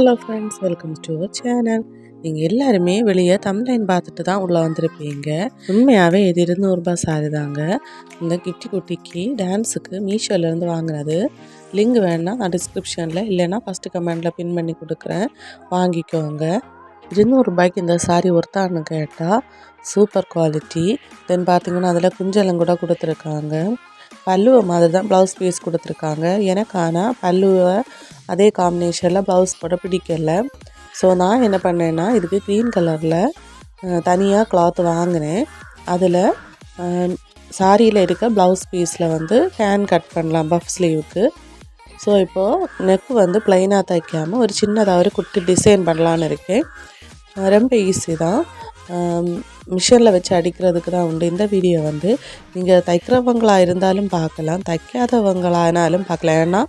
Hello friends welcome to our channel நீங்கள் எல்லாருமே வெளியே தம்லைன் பார்த்துட்டு தான் உள்ளே வந்திருப்பீங்க. உண்மையாகவே இது இருநூறுபா சாரி தாங்க. இந்த கிட்டி குட்டிக்கு டான்ஸுக்கு மீஷோலேருந்து வாங்கினது. லிங்க் வேணால் நான் டிஸ்கிரிப்ஷனில் இல்லைன்னா ஃபஸ்ட்டு கமெண்டில் பின் பண்ணி கொடுக்குறேன். வாங்கிக்கோங்க. இருநூறுபாய்க்கு இந்த சாரி ஒருத்தான்னு கேட்டால் சூப்பர் குவாலிட்டி தென் பார்த்தீங்கன்னா அதில் குஞ்சலம் கூட கொடுத்துருக்காங்க. பல்லுவை மாதிரி தான் ப்ளவுஸ் பீஸ் கொடுத்துருக்காங்க. எனக்கு ஆனால் பல்லுவை அதே காம்பினேஷனில் ப்ளவுஸ் போட பிடிக்கல. ஸோ நான் என்ன பண்ணேன்னா இதுக்கு க்ரீன் கலரில் தனியாக கிளாத் வாங்கினேன். அதில் சாரியில் இருக்க ப்ளவுஸ் பீஸில் வந்து ஹேண்ட் கட் பண்ணலாம் பஃப் ஸ்லீவுக்கு ஸோ இப்போது நெக்கு வந்து ப்ளைனாக தைக்காமல் ஒரு சின்னதாக ஒரு குட்டி டிசைன் பண்ணலான்னு இருக்கேன். ரொம்ப ஈஸி தான். மிஷினில் வச்சு அடிக்கிறதுக்கு தான் உண்டு. இந்த வீடியோ வந்து நீங்கள் தைக்கிறவங்களாக இருந்தாலும் பார்க்கலாம். தைக்காதவங்களானாலும் பார்க்கலாம். ஏன்னா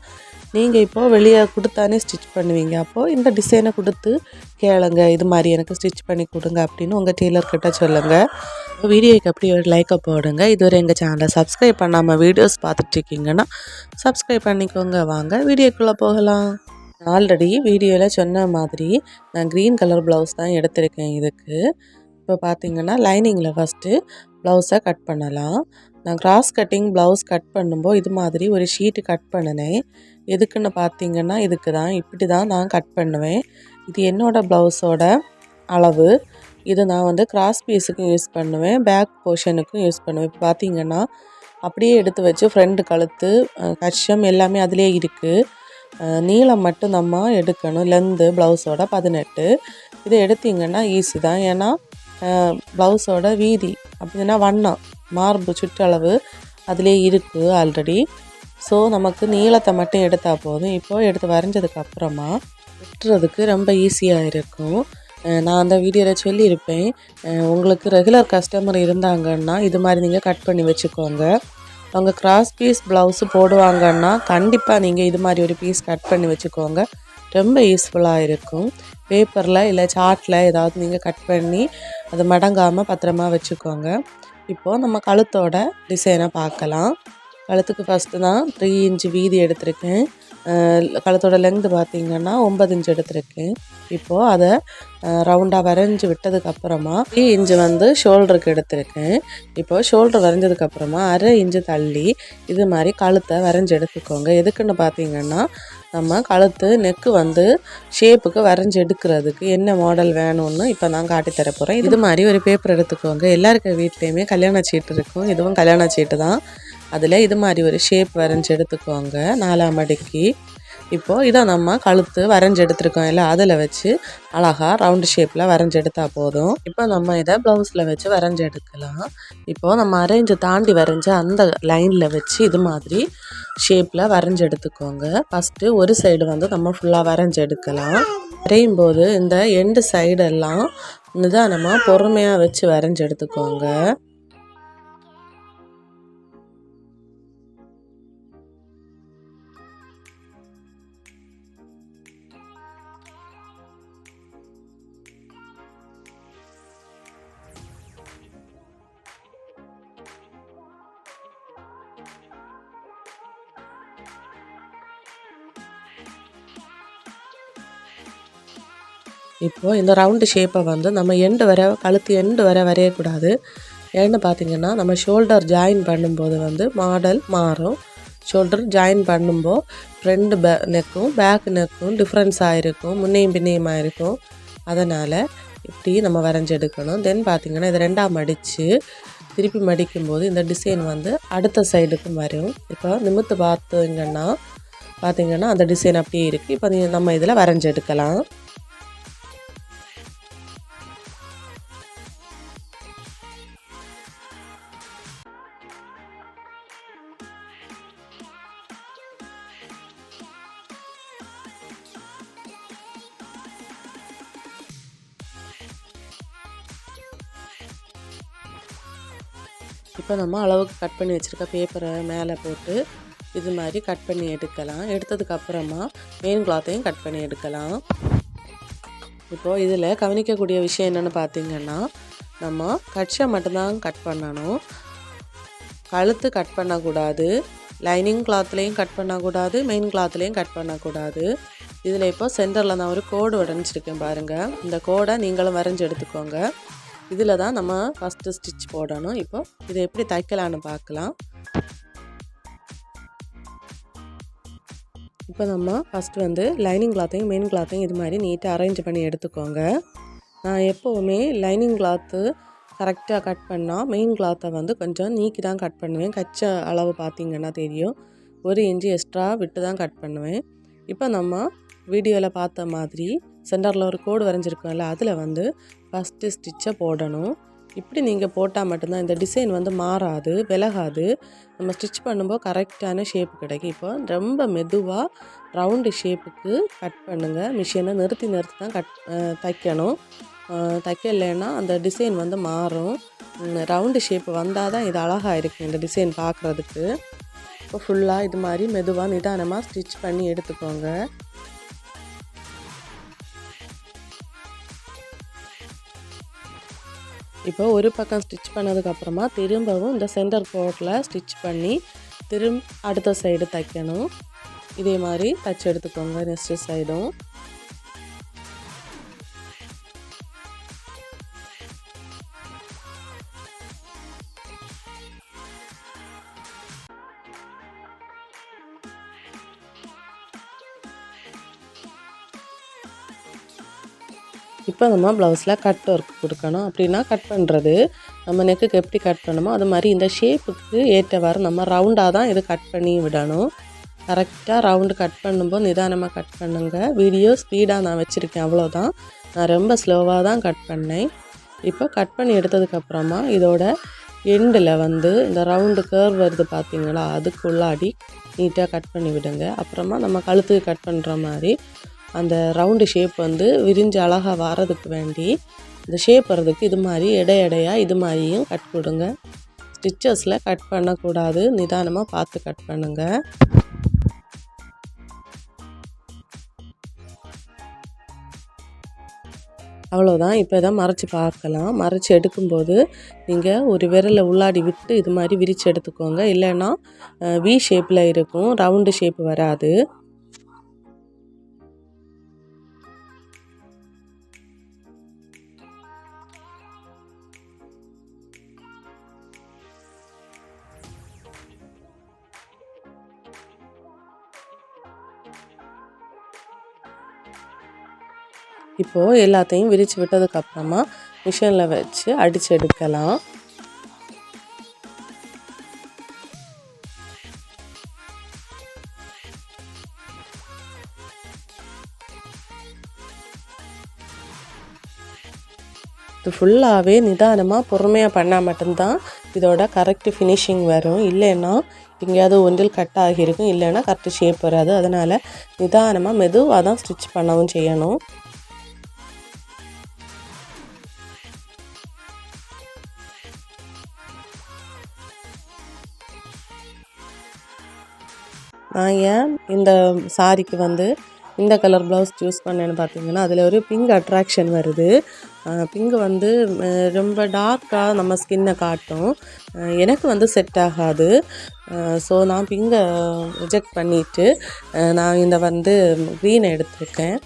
நீங்கள் இப்போது வெளியே கொடுத்தானே ஸ்டிச் பண்ணுவீங்க. அப்போது இந்த டிசைனை கொடுத்து கேளுங்க. இது மாதிரி எனக்கு ஸ்டிச் பண்ணி கொடுங்க அப்படின்னு உங்கள் டெய்லர்கிட்ட சொல்லுங்கள் வீடியோக்கு அப்படி ஒரு லைக்கை போடுங்க. இதுவரை எங்கள் சேனலை சப்ஸ்கிரைப் பண்ணாமல் வீடியோஸ் பார்த்துட்ருக்கீங்கன்னா சப்ஸ்கிரைப் பண்ணிக்கோங்க. வாங்க வீடியோக்குள்ளே போகலாம். ஆல்ரெடி வீடியோவில் சொன்ன மாதிரி நான் க்ரீன் கலர் ப்ளவுஸ் தான் எடுத்திருக்கேன். இதுக்கு இப்போ பார்த்திங்கன்னா லைனிங்கில் ஃபஸ்ட்டு ப்ளவுஸை கட் பண்ணலாம். நான் கிராஸ் கட்டிங் ப்ளவுஸ் கட் பண்ணும்போது இது மாதிரி ஒரு ஷீட்டு கட் பண்ணினேன். எதுக்குன்னு பார்த்தீங்கன்னா இதுக்கு தான் இப்படி தான் நான் கட் பண்ணுவேன். இது என்னோடய ப்ளவுஸோட அளவு. இது நான் வந்து கிராஸ் பீஸுக்கும் யூஸ் பண்ணுவேன் பேக் போர்ஷனுக்கும் யூஸ் பண்ணுவேன். இப்போ பார்த்தீங்கன்னா அப்படியே எடுத்து வச்சு ஃப்ரெண்டு கழுத்து கஷ்டம் எல்லாமே அதிலே இருக்குது நீளம் மட்டும் நம்ம எடுக்கணும் லென்த்து ப்ளவுஸோட பதினெட்டு. இதை எடுத்திங்கன்னா ஈஸி தான். ஏன்னா ப்ளவுஸோட வீதி. அப்படின்னா வண்ணம் மார்பு சுற்றளவு அதிலே இருக்குது ஆல்ரெடி ஸோ நமக்கு நீளத்தை மட்டும் எடுத்தால் போதும். இப்போது எடுத்து வரைஞ்சதுக்கு அப்புறமா வெட்டுறதுக்கு ரொம்ப ஈஸியாக இருக்கும். நான் அந்த வீடியோவில் சொல்லியிருப்பேன். உங்களுக்கு ரெகுலர் கஸ்டமர் இருந்தாங்கன்னா இது மாதிரி நீங்கள் கட் பண்ணி வச்சுக்கோங்க. அவங்க கிராஸ் பீஸ் ப்ளவுஸு போடுவாங்கன்னா கண்டிப்பாக நீங்கள் இது மாதிரி ஒரு பீஸ் கட் பண்ணி வச்சுக்கோங்க. ரொம்ப யூஸ்ஃபுல்லாக இருக்கும். பேப்பரில் இல்லை சார்ட்டில் ஏதாவது நீங்கள் கட் பண்ணி அதை மடங்காமல் பத்திரமா வச்சுக்கோங்க. இப்போது நம்ம கழுத்தோட டிசைனை பார்க்கலாம். கழுத்துக்கு ஃபஸ்ட்டு தான் த்ரீ இன்ச்சு வீதி எடுத்திருக்கேன். கழுத்தோட லெங்து பார்த்திங்கன்னா ஒம்பது இன்ச்சு எடுத்திருக்கேன். இப்போது அதை ரவுண்டாக வரைஞ்சி விட்டதுக்கப்புறமா த்ரீ இன்ச்சு வந்து ஷோல்டருக்கு எடுத்திருக்கேன். இப்போது ஷோல்டர் வரைஞ்சதுக்கப்புறமா அரை இன்ச்சு தள்ளி இது மாதிரி கழுத்தை வரைஞ்சி எடுத்துக்கோங்க. எதுக்குன்னு பார்த்தீங்கன்னா நம்ம கழுத்து நெக்கு வந்து ஷேப்புக்கு வரைஞ்சி எடுக்கிறதுக்கு என்ன மாடல் வேணும்னு இப்போ நான் காட்டி தர போகிறேன் இது மாதிரி ஒரு பேப்பர் எடுத்துக்கோங்க. எல்லாருக்க வீட்லேயுமே கல்யாண சீட்டு இருக்கும். இதுவும் கல்யாண சீட்டு தான். அதில் இது மாதிரி ஒரு ஷேப் வரைஞ்சி எடுத்துக்கோங்க. நாலாம் மடிக்கு இப்போது இதை நம்ம கழுத்து வரைஞ்சி எடுத்துருக்கோம் இல்லை அதில் வச்சு அழகாக ரவுண்டு ஷேப்பில் வரைஞ்சி எடுத்தால் போதும். இப்போ நம்ம இதை ப்ளவுஸில் வச்சு வரைஞ்சி எடுக்கலாம். இப்போது நம்ம அரேஞ்சு தாண்டி வரைஞ்ச அந்த லைனில் வச்சு இது மாதிரி ஷேப்பில் வரைஞ்சி எடுத்துக்கோங்க. ஃபஸ்ட்டு ஒரு சைடு வந்து நம்ம ஃபுல்லாக வரைஞ்சி எடுக்கலாம். வரையும் போது இந்த எண்டு சைடெல்லாம் நிதானமாக பொறுமையாக வச்சு வரைஞ்சி எடுத்துக்கோங்க. இப்போது இந்த ரவுண்டு ஷேப்பை வந்து நம்ம எண்டு வர கழுத்து எண்டு வர வரையக்கூடாது. ஏன்னு பார்த்தீங்கன்னா நம்ம ஷோல்டர் ஜாயின் பண்ணும்போது வந்து மாடல் மாறும். ஷோல்டர் ஜாயின் பண்ணும்போது ஃப்ரண்ட் பே நெக்கும் பேக் நெக்கும் டிஃப்ரென்ஸாக இருக்கும் முன்னையும் பின்னையும் இருக்கும் அதனால் இப்படி நம்ம வரைஞ்செடுக்கணும். தென் பார்த்திங்கன்னா இது ரெண்டாம் மடித்து திருப்பி மடிக்கும்போது இந்த டிசைன் வந்து அடுத்த சைடுக்கும் வரும். இப்போ நிமித்து பார்த்தீங்கன்னா பார்த்திங்கன்னா அந்த டிசைன் அப்படியே இருக்குது இப்போ நம்ம இதில் வரைஞ்செடுக்கலாம். இப்போ நம்ம அளவுக்கு கட் பண்ணி வச்சுருக்க பேப்பரை மேலே போட்டு இது மாதிரி கட் பண்ணி எடுக்கலாம். எடுத்ததுக்கப்புறமா மெயின் கிளாத்தையும் கட் பண்ணி எடுக்கலாம். இப்போது இதில் கவனிக்கக்கூடிய விஷயம் என்னென்னு பார்த்தீங்கன்னா நம்ம கட்சை மட்டும்தான் கட் பண்ணணும். கழுத்து கட் பண்ணக்கூடாது. லைனிங் கிளாத்லேயும் கட் பண்ணக்கூடாது. மெயின் கிளாத்லேயும் கட் பண்ணக்கூடாது. இதில் இப்போ சென்டரில் நான் ஒரு கோடு உடஞ்சிருக்கேன் பாருங்கள் இந்த கோடை நீங்களும் வரைஞ்சி எடுத்துக்கோங்க. இதில் தான் நம்ம ஃபஸ்ட்டு ஸ்டிச் போடணும். இப்போ இதை எப்படி தைக்கலான்னு பார்க்கலாம். இப்போ நம்ம ஃபஸ்ட்டு வந்து லைனிங் கிளாத்தையும் மெயின் கிளாத்தையும் இது மாதிரி நீட்டாக அரேஞ்ச் பண்ணி எடுத்துக்கோங்க. நான் எப்போவுமே லைனிங் கிளாத்து கரெக்டாக கட் பண்ணால் மெயின் கிளாத்தை வந்து கொஞ்சம் நீக்கி தான் கட் பண்ணுவேன். கச்ச அளவு பார்த்திங்கன்னா தெரியும். ஒரு இன்ச்சு எக்ஸ்ட்ரா விட்டு தான் கட் பண்ணுவேன். இப்போ நம்ம வீடியோவில் பார்த்த மாதிரி சென்டரில் ஒரு கோடு வரைஞ்சிருக்கோம்ல அதில் வந்து ஃபஸ்ட்டு ஸ்டிச்சை போடணும். இப்படி நீங்கள் போட்டால் மட்டும்தான் இந்த டிசைன் வந்து மாறாது விலகாது. நம்ம ஸ்டிச் பண்ணும்போது கரெக்டான ஷேப் கிடைக்கும். இப்போ ரொம்ப மெதுவாக ரவுண்டு ஷேப்புக்கு கட் பண்ணுங்கள் மிஷினை நிறுத்தி நிறுத்தி தான் கட் தைக்கணும். தைக்கலைன்னா அந்த டிசைன் வந்து மாறும். ரவுண்டு ஷேப் வந்தால் தான் இது அழகாக இருக்குது இந்த டிசைன் பார்க்குறதுக்கு இப்போ ஃபுல்லாக இது மாதிரி மெதுவாக நிதானமாக ஸ்டிச் பண்ணி எடுத்துக்கோங்க. இப்போ ஒரு பக்கம் ஸ்டிச் பண்ணதுக்கப்புறமா திரும்பவும் இந்த சென்டர் போர்ட்டில் ஸ்டிச் பண்ணி திரும்ப அடுத்த சைடு தைக்கணும். இதே மாதிரி தைச்சி எடுத்துக்கோங்க நெக்ஸ்ட் சைடும் இப்போ நம்ம ப்ளவுஸில் கட் ஒர்க் கொடுக்கணும். அப்படின்னா கட் பண்ணுறது. நம்ம நெக்குக்கு எப்படி கட் பண்ணணுமோ அது மாதிரி இந்த ஷேப்புக்கு ஏற்றவாறு நம்ம ரவுண்டாக தான் இது கட் பண்ணி விடணும். கரெக்டாக ரவுண்டு கட் பண்ணும்போது நிதானமாக கட் பண்ணுங்க. வீடியோ ஸ்பீடாக நான் வச்சுருக்கேன். அவ்வளோதான். நான் ரொம்ப ஸ்லோவாக தான் கட் பண்ணேன். இப்போ கட் பண்ணி எடுத்ததுக்கப்புறமா இதோட எண்டில் வந்து இந்த ரவுண்டு கேர்வ் வருது பார்த்தீங்களா? அதுக்குள்ளாடி நீட்டாக கட் பண்ணி விடுங்க. அப்புறமா நம்ம கழுத்துக்கு கட் பண்ணுற மாதிரி அந்த ரவுண்டு ஷேப் வந்து விரிஞ்சு அழகாக வரதுக்கு வேண்டி இந்த ஷேப் வர்றதுக்கு இது மாதிரி எடை எடையாக இது மாதிரியும் கட் கொடுங்க ஸ்டிச்சஸில் கட் பண்ணக்கூடாது. நிதானமாக பார்த்து கட் பண்ணுங்கள் அவ்வளோதான் இப்போ தான் மறைச்சி பார்க்கலாம். மறைச்சி எடுக்கும்போது நீங்கள் ஒரு விரலை உள்ளாடி விட்டு இது மாதிரி விரித்து எடுத்துக்கோங்க. இல்லைன்னா வி ஷேப்பில் இருக்கும். ரவுண்டு ஷேப் வராது. இப்போது எல்லாத்தையும் விரித்து விட்டதுக்கப்புறமா மிஷினில் வச்சு அடித்து எடுக்கலாம். இது ஃபுல்லாகவே நிதானமாக பொறுமையாக பண்ணால் மட்டும்தான் இதோட கரெக்ட் ஃபினிஷிங் வரும். இல்லைன்னா எங்கேயாவது ஒன்றில் கட் ஆகியிருக்கும். இல்லைன்னா கரெக்ட் ஷேப் வராது. அதனால் நிதானமாக மெதுவாக தான் ஸ்டிச் பண்ணவும் செய்யணும். நான் ஏன் இந்த சாரிக்கு வந்து இந்த கலர் ப்ளவுஸ் சூஸ் பண்ணேன்னு பார்த்தீங்கன்னா அதில் ஒரு பிங்க் அட்ராக்ஷன் வருது. பிங்க் வந்து ரொம்ப டார்க்காக நம்ம ஸ்கின்னை காட்டும். எனக்கு வந்து செட் ஆகாது. ஸோ நான் பிங்கை ரிஜெக்ட் பண்ணிவிட்டு நான் இந்த வந்து க்ரீனை எடுத்திருக்கேன்.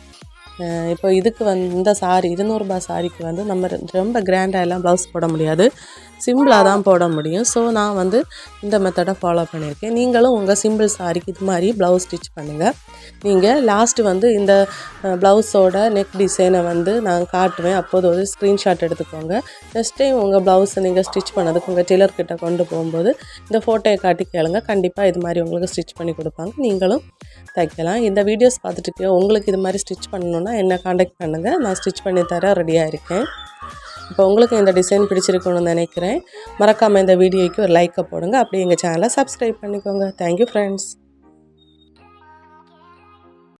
இப்போ இதுக்கு வந்து இந்த சாரி இருநூறுபா சாரிக்கு வந்து நம்ம ரொம்ப கிராண்டாக எல்லாம் ப்ளவுஸ் போட முடியாது. சிம்பிளாக தான் போட முடியும். ஸோ நான் வந்து இந்த மெத்தடை ஃபாலோ பண்ணியிருக்கேன். நீங்களும் உங்கள் சிம்பிள் சாரிக்கு இது மாதிரி ப்ளவுஸ் ஸ்டிச் பண்ணுங்கள் நீங்கள் லாஸ்ட்டு வந்து இந்த ப்ளவுஸோட நெக் டிசைனை வந்து நான் காட்டுவேன். அப்போது ஒரு ஸ்க்ரீன்ஷாட் எடுத்துக்கோங்க. நெக்ஸ்ட் டைம் உங்கள் ப்ளவுஸை நீங்கள் ஸ்டிச் பண்ணதுக்கு உங்கள் டெய்லர்கிட்ட கொண்டு போகும்போது இந்த ஃபோட்டோயை காட்டி கேளுங்க. கண்டிப்பாக இது மாதிரி உங்களுக்கு ஸ்டிச் பண்ணி கொடுப்பாங்க. நீங்களும் தைக்கலாம். இந்த வீடியோஸ் பார்த்துட்டு உங்களுக்கு இது மாதிரி ஸ்டிச் பண்ணணுன்னா என்னை காண்டாக்ட் பண்ணுங்கள் நான் ஸ்டிச் பண்ணி தர ரெடியாக இருக்கேன். இப்போ உங்களுக்கு இந்த டிசைன் பிடிச்சிருக்கணும்னு நினைக்கிறேன். மறக்காமல் இந்த வீடியோக்கு ஒரு லைக்கை போடுங்க. அப்படி எங்கள் சேனலை சப்ஸ்கிரைப் பண்ணிக்கோங்க. Thank you friends